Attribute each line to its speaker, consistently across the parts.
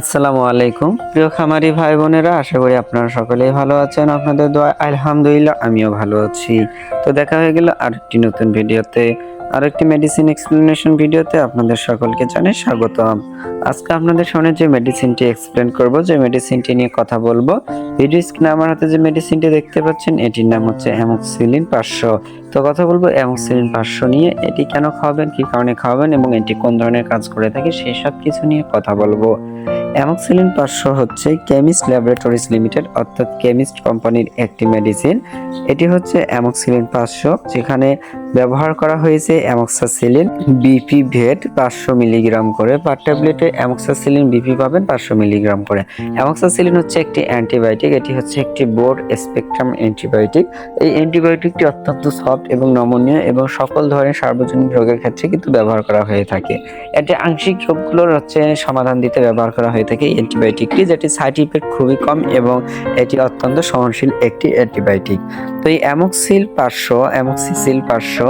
Speaker 1: আসসালামু আলাইকুম। প্রিয় খামারি ভাই বোনেরা, আশা করি আপনারা সকলেই ভালো আছেন। আপনাদের দোয়া, আলহামদুলিল্লাহ, আমিও ভালো আছি। তো দেখা হয়ে গেল আরেকটি নতুন ভিডিওতে। আরেকটি মেডিসিন এক্সপ্লেনেশন ভিডিওতে আপনাদের সকলকে জানাই স্বাগতম। আজকে আপনাদের সামনে যে মেডিসিনটি এক্সপ্লেন করব, যে মেডিসিনটি নিয়ে কথা বলব ভিডিও স্ক্রিনে আমার হাতে যে মেডিসিনটি দেখতে পাচ্ছেন, এটির নাম হচ্ছে অ্যামোক্সিলিন পাঁচশো। তো কথা বলব অ্যামোক্সিলিন পাঁচশো নিয়ে, এটি কেন খাওয়াবেন, কি কারণে খাওয়াবেন, এবং এটি কোন ধরনের কাজ করে থাকে, সেই সব কিছু নিয়ে কথা বলব। অ্যামক্সিলিন পাঁচশো হচ্ছে কেমিস্ট ল্যাবরেটরিজ লিমিটেড, অর্থাৎ কেমিস্ট কোম্পানির একটি মেডিসিন এটি হচ্ছে অ্যামক্সিলিন পাঁচশো যেখানে ব্যবহার করা হয়েছে অ্যামক্সাসিলিন বিপি ভেট পাঁচশো মিলিগ্রাম করে। পার ট্যাবলেটে অ্যামক্সাসিলিন বিপি পাবেন পাঁচশো মিলিগ্রাম করে। অ্যামক্সাসিলিন হচ্ছে একটি অ্যান্টিবায়োটিক, এটি হচ্ছে একটি বোর্ড স্পেকট্রাম অ্যান্টিবায়োটিক। এই অ্যান্টিবায়োটিকটি অত্যন্ত সফট এবং নমনীয় এবং সকল ধরনের সার্বজনীন রোগের ক্ষেত্রে কিন্তু ব্যবহার করা হয়ে থাকে। এটি আংশিক রোগগুলোর হচ্ছে সমাধান দিতে ব্যবহার করা হয়ে থাকে এই অ্যান্টিবায়োটিকটি, যেটি সাইড ইফেক্ট খুবই কম এবং এটি অত্যন্ত সহনশীল একটি অ্যান্টিবায়োটিক। তো এই অ্যামক্সিল পাঁচশো, অ্যামক্সিসিল পাঁচশো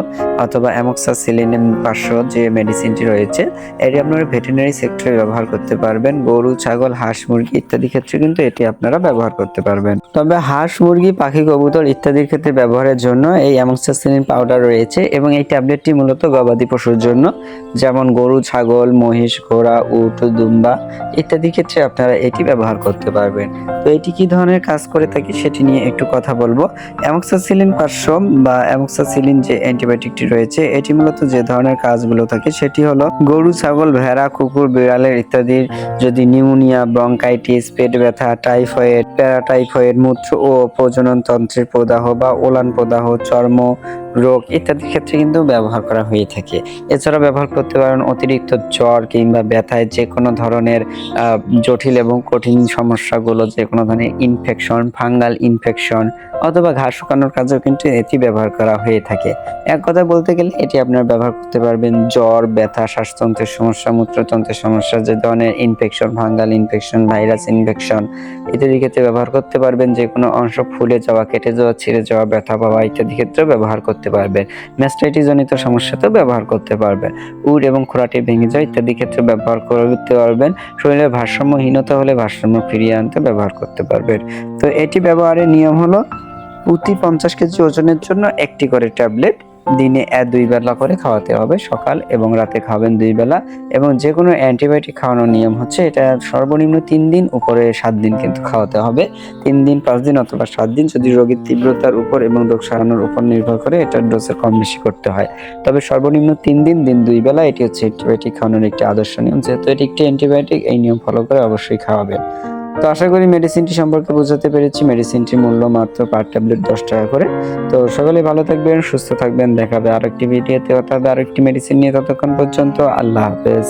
Speaker 1: অথবা অ্যামক্সাসিলিন পাঁচশো যে মেডিসিনটি রয়েছে, এটি আপনারা ভেটেরিনারি সেক্টরে ব্যবহার করতে পারবেন। গরু, ছাগল, হাঁস, মুরগি ইত্যাদি ক্ষেত্রে কিন্তু এটি আপনারা ব্যবহার করতে পারবেন। তবে হাঁস, মুরগি, পাখি, কবুতর ইত্যাদির ক্ষেত্রে ব্যবহারের জন্য এই অ্যামক্সাসিলিন পাউডার রয়েছে এবং এই ট্যাবলেটটি মূলত গবাদি পশুর জন্য। যেমন গরু, ছাগল, মহিষ, ঘোড়া, উট, দুম্বা ইত্যাদি ক্ষেত্রে আপনারা এটি ব্যবহার করতে পারবেন। তো এটি কি ধরনের কাজ করে থাকে সেটি নিয়ে একটু কথা বলব। অ্যামক্সাসিলিন পাঁচশো বা অ্যামক্সাসিলিন যে অ্যান্টিবায়োটিকটি রয়েছে। এটি মূলত যে ধরনের কাজগুলো থাকে সেটি হলো গরু, ছাগল, ভেড়া, কুকুর, বিড়ালের ইত্যাদির যদি নিউমোনিয়া, ব্রঙ্কাইটিস, পেট ব্যথা, টাইফয়েড, প্যারাটাইফয়েড, মূত্র ও প্রজনন তন্ত্রের প্রদাহ বা ওলান প্রদাহ, চর্ম রোগ ইত্যাদির ক্ষেত্রে কিন্তু ব্যবহার করা হয়ে থাকে। এছাড়া ব্যবহার করতে পারেন অতিরিক্ত জ্বর কিংবা ব্যথায় যে কোনো ধরনের জটিল এবং কঠিন সমস্যাগুলো যে কোনো ধরনের ইনফেকশন ফাঙ্গাল ইনফেকশন অথবা ঘাস শুকানোর কাজেও কিন্তু এটি ব্যবহার করা হয়ে থাকে। এক কথা বলতে গেলে, এটি আপনারা ব্যবহার করতে পারবেন জ্বর, ব্যথা শ্বাসতন্ত্রের সমস্যা, মূত্রতন্ত্রের সমস্যা, যে ধরনের infection fungal infection virus infection ইত্যাদি ক্ষেত্রে ব্যবহার করতে পারবেন। যে কোনো অংশ ফুলে যাওয়া, কেটে যাওয়া, ছিঁড়ে যাওয়া, ব্যথা পাওয়া ইত্যাদি ক্ষেত্রেও ব্যবহার করতে পারবেন ম্যাস্টাইটিস জনিত সমস্যাতেও ব্যবহার করতে পারবেন উড এবং খোরাটি ভেঙে যায় ইত্যাদি ক্ষেত্রে ব্যবহার করতে পারবেন। শরীরের ভারসাম্যহীনতা হলে ভারসাম্য ফিরিয়ে আনতে ব্যবহার করতে পারবেন। তো এটি ব্যবহারের নিয়ম হলো, প্রতি পঞ্চাশ কেজি ওজনের জন্য একটি করে ট্যাবলেট দিনে দুই বেলা করে খাওয়াতে হবে সকাল এবং রাতে খাবেন দুই বেলা এবং যে কোনো অ্যান্টিবায়োটিক খাওয়ানোর নিয়ম হচ্ছে এটা সর্বনিম্ন তিন দিন, উপরে সাত দিন কিন্তু খাওয়াতে হবে। তিন দিন, পাঁচ দিন অথবা সাত দিন যদি রোগীর তীব্রতার উপর এবং রোগ সারানোর উপর নির্ভর করে এটার ডোজের কম বেশি করতে হয়। তবে সর্বনিম্ন তিন দিন দিন দুই বেলা এটি হচ্ছে অ্যান্টিবায়োটিক খাওয়ানোর একটি আদর্শ নিয়ম। যেহেতু এটি একটি অ্যান্টিবায়োটিক, এই নিয়ম ফলো করে অবশ্যই খাওয়াবেন। তো আশা করি মেডিসিনটি সম্পর্কে বোঝাতে পেরেছি। মেডিসিনটির মূল্য মাত্র পার ট্যাবলেট দশ টাকা করে। তো সকলে ভালো থাকবেন, সুস্থ থাকবেন। দেখাবে আরেকটি ভিডিওতে অর্থাৎ আরেকটি মেডিসিন নিয়ে ততক্ষণ পর্যন্ত আল্লাহ হাফেজ।